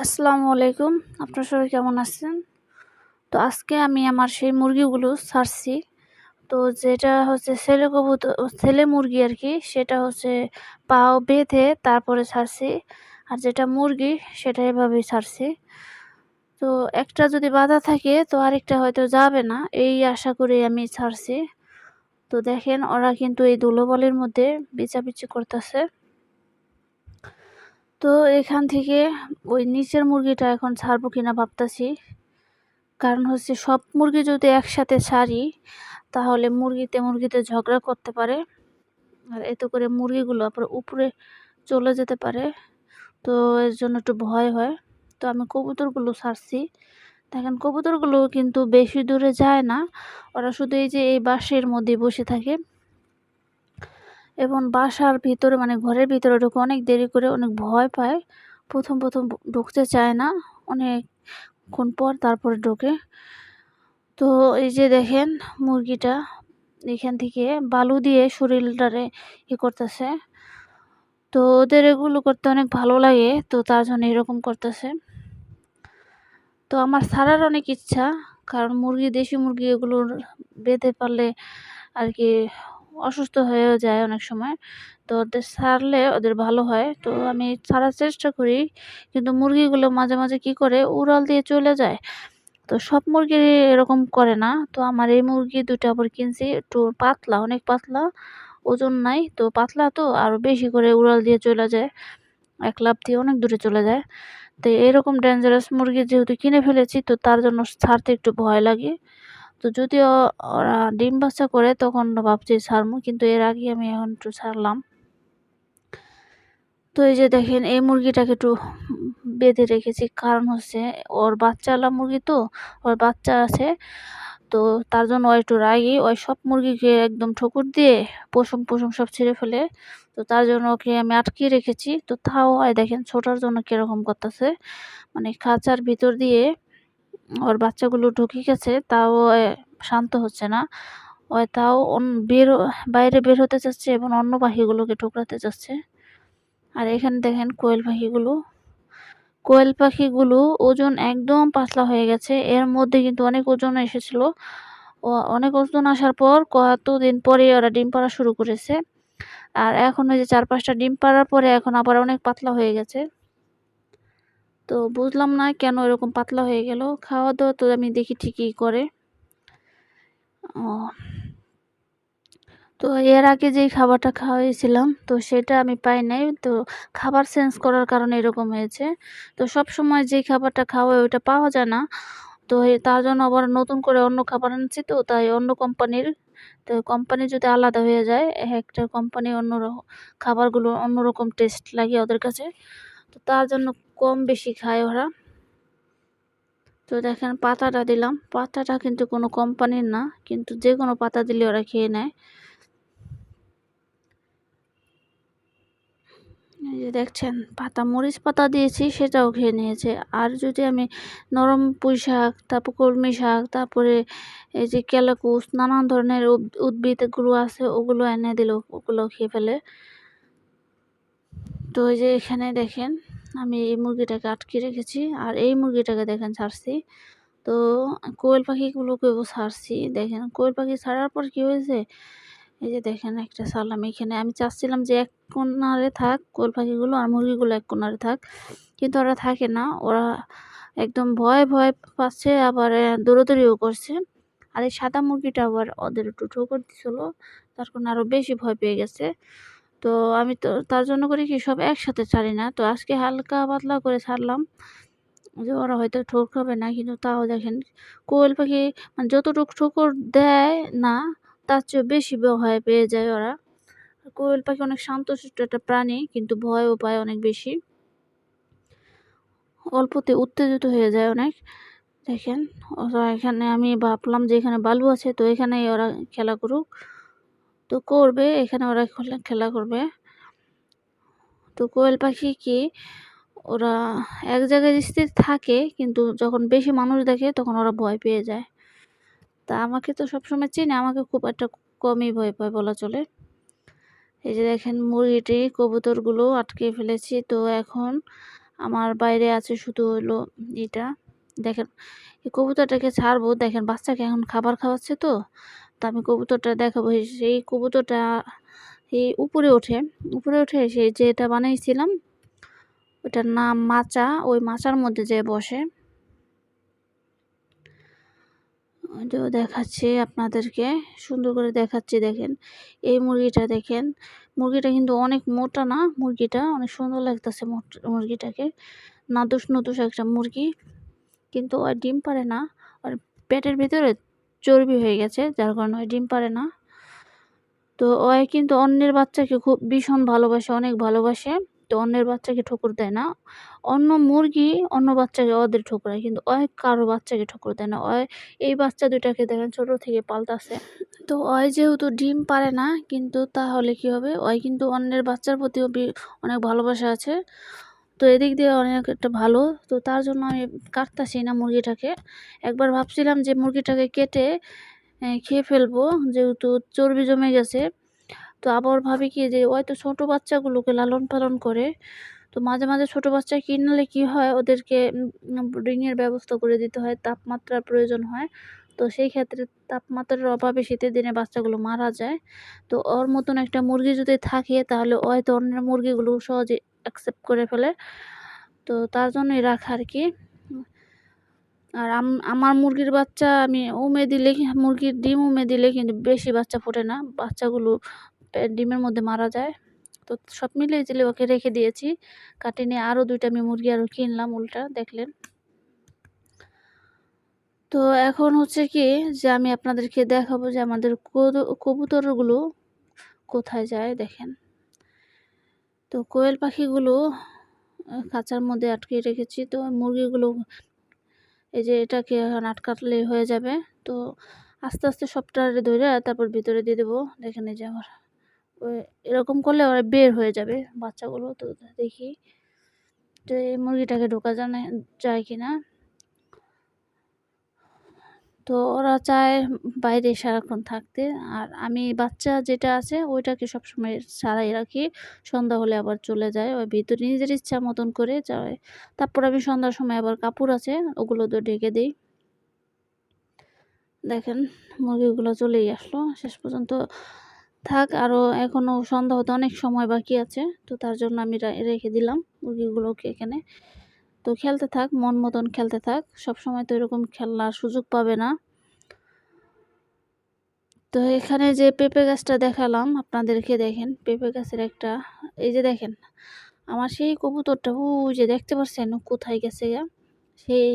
আসসালামু আলাইকুম। আপনার সবাই কেমন আছেন? তো আজকে আমি আমার সেই মুরগিগুলো ছাড়ছি। তো যেটা হচ্ছে ছেলে কবুতর, ছেলে মুরগি আর কি সেটা হচ্ছে পাও বেঁধে তারপরে ছাড়ছি। আর যেটা মুরগি, সেটা এভাবেই ছাড়ছি। তো একটা যদি বাধা থাকে, তো আরেকটা হয়তো যাবে না। এই আশা করে আমি ছাড়ছি। তো দেখেন, ওরা কিন্তু এই ধুলোবলের মধ্যে বিচাবিচি করতেছে। তো এখান থেকে ওই নিচের মুরগিটা এখন ছাড়বো কিনা ভাবতেছি। কারণ হচ্ছে সব মুরগি যদি একসাথে ছাড়ি, তাহলে মুরগিতে মুরগিতে ঝগড়া করতে পারে। আর এতে করে মুরগিগুলো আবার উপরে চলে যেতে পারে। তো এর জন্য একটু ভয় হয়। তো আমি কবুতরগুলো ছাড়ছি। দেখেন, কবুতরগুলো কিন্তু বেশি দূরে যায় না। ওরা শুধু এই যে এই বাঁশের মধ্যে বসে থাকে। এবং বাসার ভিতরে মানে ঘরের ভিতরে ঢুকে অনেক দেরি করে অনেক ভয় পায়। প্রথম প্রথম ঢুকতে চায় না। অনেকক্ষণ পর তারপরে ঢোকে। তো এই যে দেখেন মুরগিটা এখান থেকে বালু দিয়ে শরীরটারে ই করতেছে। তো ওদের এগুলো করতে অনেক ভালো লাগে, তো তার জন্য এরকম করতেছে। তো আমার সারার অনেক ইচ্ছা, কারণ মুরগি, দেশি মুরগি এগুলোর বেঁধে পারলে আর কি অসুস্থ হয়েও যায় অনেক সময়। তো ওদের ছাড়লে ওদের ভালো হয়। তো আমি ছাড়ার চেষ্টা করি, কিন্তু মুরগিগুলো মাঝে মাঝে কি করে? উড়াল দিয়ে চলে যায়। তো সব মুরগি এরকম করে না। তো আমার এই মুরগি দুটো আবার কিনছি, একটু পাতলা, অনেক পাতলা, ওজন নাই। তো পাতলা তো আরও বেশি করে উড়াল দিয়ে চলে যায়। এক লাভ দিয়ে অনেক দূরে চলে যায়। তো এরকম ডেঞ্জারাস মুরগি যেহেতু কিনে ফেলেছি, তো তার জন্য ছাড়তে একটু ভয় লাগে। তো যদিও ওরা ডিম বাচ্চা করে তখন ভাবছি ছাড়মু, কিন্তু এর আগে আমি এখন একটু ছাড়লাম। তো এই যে দেখেন, এই মুরগিটাকে একটু বেঁধে রেখেছি। কারণ হচ্ছে ওর বাচ্চাওয়ালা মুরগি তো, ওর বাচ্চা আছে। তো তার জন্য ওই একটু রাগি। ওই সব মুরগিকে একদম ঠকুর দিয়ে পশম পশম সব ছেড়ে ফেলে। তো তার জন্য ওকে আমি আটকিয়ে রেখেছি। তো তাও হয় দেখেন, ছোটার জন্য কীরকম করতেছে। মানে খাঁচার ভিতর দিয়ে ওর বাচ্চাগুলো ঢুকে গেছে, তাও শান্ত হচ্ছে না। ওই তাও বের বাইরে বের হতে চাচ্ছে এবং অন্য পাখিগুলোকে ঠোকরাতে চাচ্ছে। আর এখানে দেখেন কোয়েল পাখিগুলো। কোয়েল পাখিগুলো ওজন একদম পাতলা হয়ে গেছে। এর মধ্যে কিন্তু অনেক ওজন এসেছিল। ও, অনেক ওজন আসার পর কতদিন পরে ওরা ডিম পাড়া শুরু করেছে। আর এখন ওই যে চার পাঁচটা ডিম পাড়ার পরে এখন আবার অনেক পাতলা হয়ে গেছে। তো বুঝলাম না কেন এরকম পাতলা হয়ে গেল। খাওয়া দাওয়া তো আমি দেখি ঠিকই করে। ও। তো এর আগে যেই খাবারটা খাওয়াইছিলাম, তো সেটা আমি পাই নাই। তো খাবার চেঞ্জ করার কারণে এরকম হয়েছে। তো সব সময় যেই খাবারটা খাওয়াই ওইটা পাওয়া যায় না। তো তার জন্য আবার নতুন করে অন্য খাবার আনছি তো, তাই অন্য কোম্পানির, তো কোম্পানি যদি আলাদা হয়ে যায়, একটা কোম্পানি অন্য খাবারগুলো অন্যরকম টেস্ট লাগে ওদের কাছে। তো তার জন্য কম বেশি খায় ওরা। তো দেখেন পাতাটা দিলাম। পাতাটা কিন্তু কোনো কোম্পানির না, কিন্তু যে কোনো পাতা দিলে ওরা খেয়ে নেয়। এই যে দেখছেন, পাতা মরিচ পাতা দিয়েছি, সেটাও খেয়ে নিয়েছে। আর যদি আমি নরম পুঁই শাক, তারপর কলমি শাক, তারপরে এই যে কেলাকুচ নানান ধরনের উদ্ভিদগুলো আছে, ওগুলো এনে দিল, ওগুলো খেয়ে ফেলে। তো এই যে এখানে দেখেন আমি এই মুরগিটাকে আটকে রেখেছি আর এই মুরগিটাকে দেখেন ছাড়ছি। তো কোয়েল পাখিগুলোকেও ছাড়ছি, দেখেন। কোয়েল পাখি ছাড়ার পর কি হয়েছে? এই যে দেখেন একটা সালাম এখানে। আমি চাচ্ছিলাম যে এক কোনারে থাক কোয়েল পাখিগুলো আর মুরগিগুলো এক কোনারে থাক, কিন্তু ওরা থাকে না। ওরা একদম ভয় ভয় পাচ্ছে, আবার দৌড়োদৌড়িও করছে। আর এই সাদা মুরগিটা আবার ওদের একটু ঠোকর দিছিল, তার কারণে আরও বেশি ভয় পেয়ে গেছে। তো আমি তো তার জন্য করি কি সব একসাথে ছাড়ি না। তো আজকে হালকা পাতলা করে ছাড়লাম। যে ওরা হয়তো ঠোকরাবে না, কিন্তু তাও দেখেন কোয়েল পাখি মানে যতটুকু ঠোকর দেয় না, তার চেয়ে বেশি ভয় পেয়ে যায় ওরা। কোয়েল পাখি অনেক শান্তশিষ্ট একটা প্রাণী, কিন্তু ভয়ও পায় অনেক বেশি। অল্পতে উত্তেজিত হয়ে যায় অনেক। দেখেন, ওরা এখানে আমি ভাবলাম যে এখানে বালু আছে, তো এখানেই ওরা খেলা করুক। তো করবে, এখানে ওরা খেলা করবে। তো কোয়েল পাখি কি, ওরা এক জায়গায় স্থির থাকে, কিন্তু যখন বেশি মানুষ দেখে তখন ওরা ভয় পেয়ে যায়। তা আমাকে তো সবসময় চেনে, আমাকে খুব একটা কমই ভয় পায় বলা চলে। এই যে দেখেন, মুরগিটি, কবুতরগুলো আটকে ফেলেছি। তো এখন আমার বাইরে আছে শুধু হলো এটা দেখেন, এই কবুতরটাকে ছাড়বো। দেখেন, বাচ্চাকে এখন খাবার খাওয়াচ্ছে তো। তো আমি কবুতরটা দেখাবো। সেই কবুতরটা, এই উপরে ওঠে। উপরে উঠে সেই যেটা বানিয়েছিলাম ওটার নাম মাচা। ওই মাচার মধ্যে যে বসে ওইটাও দেখাচ্ছি আপনাদেরকে। সুন্দর করে দেখাচ্ছি, দেখেন। এই মুরগিটা দেখেন, মুরগিটা কিন্তু অনেক মোটা না, মুরগিটা অনেক সুন্দর লাগতেছে মুরগিটাকে। নাদুস নদুস একটা মুরগি, কিন্তু ওই ডিম পারে না। আর পেটের ভিতরে চর্বি হয়ে গেছে, যার কারণে ওই ডিম পারে না। তো ওই কিন্তু অন্যের বাচ্চাকে খুব ভীষণ ভালোবাসে, অনেক ভালোবাসে। তো অন্যের বাচ্চাকে ঠোকর দেয় না। অন্য মুরগি অন্য বাচ্চাকে ওদের ঠোকরায় কিন্তু অয় কারও বাচ্চাকে ঠোকর দেয় না। অয় এই বাচ্চা দুইটাকে দেখেন ছোট থেকে পাল্টাছে তো অয় যেহেতু ডিম পারে না, কিন্তু তাহলে কি হবে? ওই কিন্তু অন্যের বাচ্চার প্রতিও অনেক ভালোবাসা আছে। তো এদিক দিয়ে অনেক একটা ভালো। তো তার জন্য আমি কাটতাছি না মুরগিটাকে। একবার ভাবছিলাম যে মুরগিটাকে কেটে খেয়ে ফেলব, যেহেতু চর্বি জমে গেছে। তো আবার ভাবি কি যে ওই তো ছোটো বাচ্চাগুলোকে লালন পালন করে, তো মাঝে মাঝে ছোটো বাচ্চা কিনলে কি হয়, ওদেরকে রিংয়ের ব্যবস্থা করে দিতে হয়, তাপমাত্রার প্রয়োজন হয়। তো সেই ক্ষেত্রে তাপমাত্রার অভাবে শীতের দিনে বাচ্চাগুলো মারা যায়। তো ওর মতন একটা মুরগি যদি থাকে, তাহলে হয়তো অন্য মুরগিগুলো সহজে অ্যাকসেপ্ট করে ফেলে। তো তার জন্যই রাখা আর কি আর আমার মুরগির বাচ্চা আমি উমে দিলে, মুরগির ডিম উমে দিলে কিন্তু বেশি বাচ্চা ফোটে না। বাচ্চাগুলো ডিমের মধ্যে মারা যায়। তো সব মিলিয়ে জিলে ওকে রেখে দিয়েছি, কাটে নিয়ে আরও দুইটা আমি মুরগি আরও কিনলাম উল্টা, দেখলেন। তো এখন হচ্ছে কি যে আমি আপনাদেরকে দেখাবো যে আমাদের কবুতরগুলো কোথায় যায়, দেখেন। তো কোয়েল পাখিগুলো খাঁচার মধ্যে আটকে রেখেছি। তো মুরগিগুলো, এই যে এটাকে আটকাটলে হয়ে যাবে। তো আস্তে আস্তে সবটারে ধরে তারপর ভিতরে দিয়ে দেবো। দেখে নিয়ে যে আমার এরকম করলে ওরা বের হয়ে যাবে বাচ্চাগুলো। তো দেখি তো এই মুরগিটাকে ঢোকা জানা, যায় কি না তো ওরা চায় বাইরে সারাক্ষণ থাকতে। আর আমি বাচ্চা যেটা আছে ওইটাকে সবসময় সারাই রাখি। সন্ধ্যা হলে আবার চলে যায়, ওই ভিতরে নিজের ইচ্ছা মতন করে যায়। তারপর আমি সন্ধ্যার সময় আবার কাপড় আছে, ওগুলো তো ঢেকে দিই। দেখেন, মুরগিগুলো চলেই আসলো, শেষ পর্যন্ত থাক। আরও এখনও সন্ধ্যা হতে অনেক সময় বাকি আছে, তো তার জন্য আমি রেখে দিলাম মুরগিগুলোকে এখানে। তো খেলতে থাক, মন মতন খেলতে থাক। সব সময় তো এরকম খেলার সুযোগ পাবে না। তো এখানে যে পেঁপে গাছটা দেখালাম, আপনাদেরকে দেখেন, পেঁপে গাছের একটা, এই যে দেখেন, আমার সেই কবুতরটা ও যে দেখতে পাচ্ছেন কোথায় গেছে গা? সেই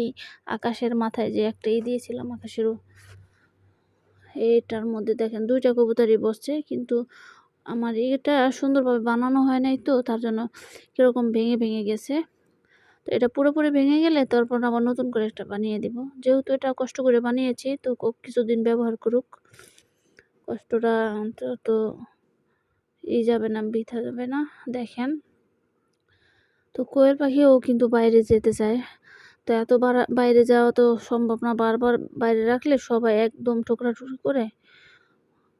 আকাশের মাথায় যে একটা ই দিয়েছিলাম আকাশেরও এটার মধ্যে দেখেন দুইটা কবুতরই বসছে, কিন্তু আমার এটা সুন্দরভাবে বানানো হয় নাই তো, তার জন্য কীরকম ভেঙে ভেঙে গেছে। তো এটা পুরোপুরি ভেঙে গেলে তারপর আবার নতুন করে একটা বানিয়ে দিব। যেহেতু এটা কষ্ট করে বানিয়েছি, তো কিছুদিন ব্যবহার করুক। কষ্টটা তো ই যাবে না, বৃথা যাবে না, দেখেন। তো কোয়েল পাখিও কিন্তু বাইরে যেতে চায়। তো এত বাইরে যাওয়া তো সম্ভব না, বারবার বাইরে রাখলে সবাই একদম ঠোকরা টুকরি করে।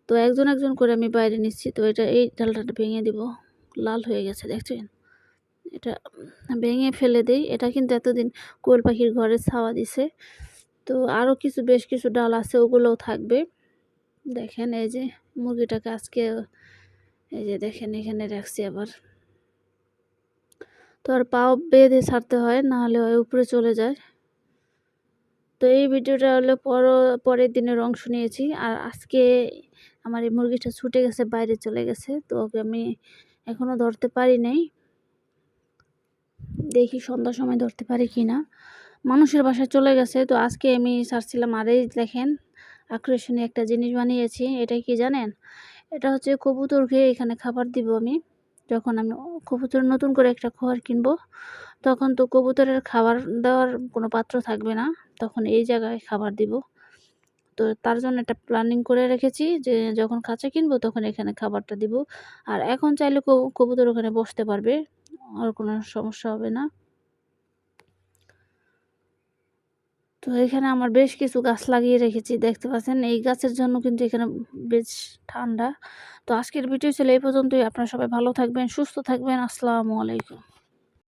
তো একজন একজন করে আমি বাইরে নিচ্ছি, তো এটা এই ডালটা ভেঙে দিব। লাল হয়ে গেছে, দেখছেন? এটা ভেঙে ফেলে দেই। এটা কিন্তু এতদিন কোয়েল পাখির ঘরে ছাওয়া দিছে। তো আরও কিছু, বেশ কিছু ডাল আছে, ওগুলোও থাকবে। দেখেন এই যে মুরগিটাকে আজকে, এই যে দেখেন এখানে রাখছি আবার। তো আর পাও বেঁধে ছাড়তে হয়, না হলে উপরে চলে যায়। তো এই ভিডিওটা হলো পর, পরের দিনের অংশ নিয়েছি। আর আজকে আমার এই মুরগিটা ছুটে গেছে, বাইরে চলে গেছে। তো ওকে আমি এখনও ধরতে পারি নাই। দেখি সন্ধ্যার সময় ধরতে পারি কি না। মানুষের বাসায় চলে গেছে, তো আজকে আমি ছাড়ছিলাম আর দেখেন, আকর্ষণীয় একটা জিনিস বানিয়েছি, এটা কি জানেন? এটা হচ্ছে কবুতরকে এখানে খাবার দিব আমি। যখন আমি কবুতর নতুন করে একটা খাবার কিনবো, তখন তো কবুতরের খাবার দেওয়ার কোনো পাত্র থাকবে না, তখন এই জায়গায় খাবার দিব। তো তার জন্য একটা প্ল্যানিং করে রেখেছি যে যখন খাঁচা কিনবো তখন এখানে খাবারটা দিব। আর এখন চাইলে কবুতর ওখানে বসতে পারবে। আর কোনো সমস্যা হবে না। তো এখানে আমার বেশ কিছু গাছ লাগিয়ে রেখেছি, দেখতে পাচ্ছেন? এই গাছের জন্য কিন্তু এখানে বেশ ঠান্ডা। তো আজকের ভিডিও ছিল এই পর্যন্তই। আপনারা সবাই ভালো থাকবেন, সুস্থ থাকবেন। আসসালামু আলাইকুম।